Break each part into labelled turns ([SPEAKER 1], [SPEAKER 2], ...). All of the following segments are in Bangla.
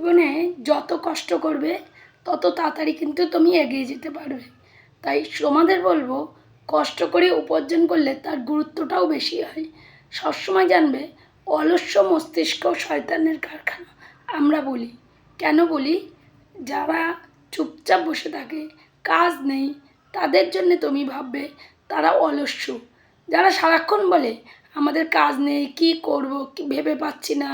[SPEAKER 1] জীবনে যত কষ্ট করবে, তত তাড়াতাড়ি কিন্তু তুমি এগিয়ে যেতে পারবে। তাই তোমাদের বলব, কষ্ট করে উপার্জন করলে তার গুরুত্বটাও বেশি হয়। সবসময় জানবে, অলস্য মস্তিষ্ক শয়তানের কারখানা। আমরা বলি, কেন বলি? যারা চুপচাপ বসে থাকে, কাজ নেই, তাদের জন্য তুমি ভাববে, তারা অলস্য। যারা সারাক্ষণ বলে আমাদের কাজ নেই, কি করব, কি ভেবে পাচ্ছি না,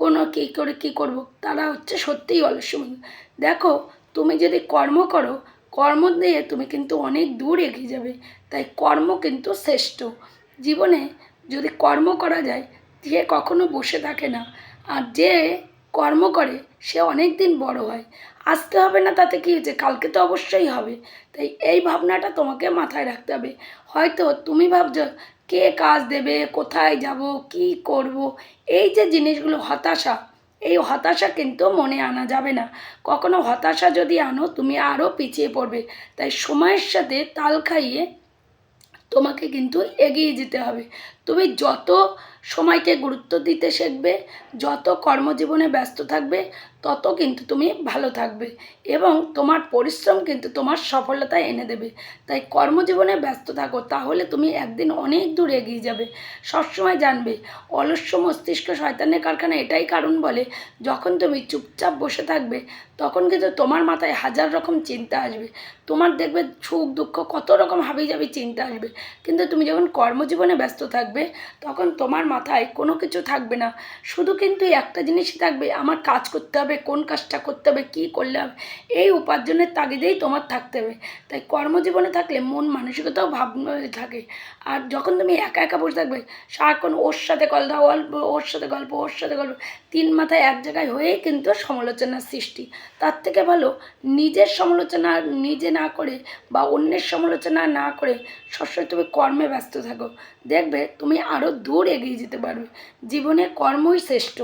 [SPEAKER 1] কোনো কী করে কি করব, তারা হচ্ছে সত্যিই অলস্য মানুষ। দেখো, তুমি যদি কর্ম করো, কর্ম দিয়ে তুমি কিন্তু অনেক দূর এগিয়ে যাবে, তাই কর্ম কিন্তু শ্রেষ্ঠ জীবনে যদি কর্ম করা যায়, যে কখনো বসে থাকে না, আর যে কর্ম করে, সে অনেক দিন বড় হয়। আসতে হবে না তাতে কী হয়েছে? কালকে তো অবশ্যই হবে। তাই এই ভাবনাটা তোমাকে মাথায় রাখতে হবে। হয়তো তুমি ভাবছ, কে কাজ দেবে, কোথায় যাব, কি করব? এই যে জিনিসগুলো হতাশা, এই হতাশা কিন্তু মনে আনা যাবে না। কখনো হতাশা যদি আনো, তুমি আরও পিছিয়ে পড়বে। তাই সময়ের সাথে তাল খাইয়ে তোমাকে কিন্তু এগিয়ে যেতে হবে। তুমি যত সময়কে গুরুত্ব দিতে শিখবে, যত কর্মজীবনে ব্যস্ত থাকবে, তত কিন্তু তুমি ভালো থাকবে এবং তোমার পরিশ্রম কিন্তু তোমার সফলতা এনে দেবে। তাই কর্মজীবনে ব্যস্ত থাকো, তাহলে তুমি একদিন অনেক দূর এগিয়ে যাবে। সবসময় জানবে, অলস্য মস্তিষ্ক শয়তানের কারখানা এটাই কারণ বলে, যখন তুমি চুপচাপ বসে থাকবে, তখন কিন্তু তোমার মাথায় হাজার রকম চিন্তা আসবে। তোমার দেখবে সুখ দুঃখ কত রকম হাবি যাবি চিন্তা আসবে। কিন্তু তুমি যখন কর্মজীবনে ব্যস্ত থাকবে, তখন তোমার মাথায়, কোনো কিছু থাকবে না। শুধু কিন্তু একটা জিনিসই থাকবে, আমার কাজ করতে হবে, কোন কাজটা করতে হবে, কী করলে হবে, এই উপার্জনের তাগিদেই তোমার থাকতে হবে। তাই কর্মজীবনে থাকলে মন মানসিকতাও ভাব থাকে। আর যখন তুমি একা একা বসে থাকবে, সারাক্ষণ ওর সাথে গল্প গল্প ওর সাথে গল্প, ওর সাথে গল্প, তিন মাথায় এক জায়গায় হয়েই কিন্তু সমালোচনার সৃষ্টি। তার থেকে ভালো, নিজের সমালোচনা নিজে না করে বা অন্যের সমালোচনা না করে সবসময় তুমি কর্মে ব্যস্ত থাকো। দেখবে তুমি আরও দূর এগিয়ে যেতে পারবে। জীবনে কর্মই শ্রেষ্ঠ।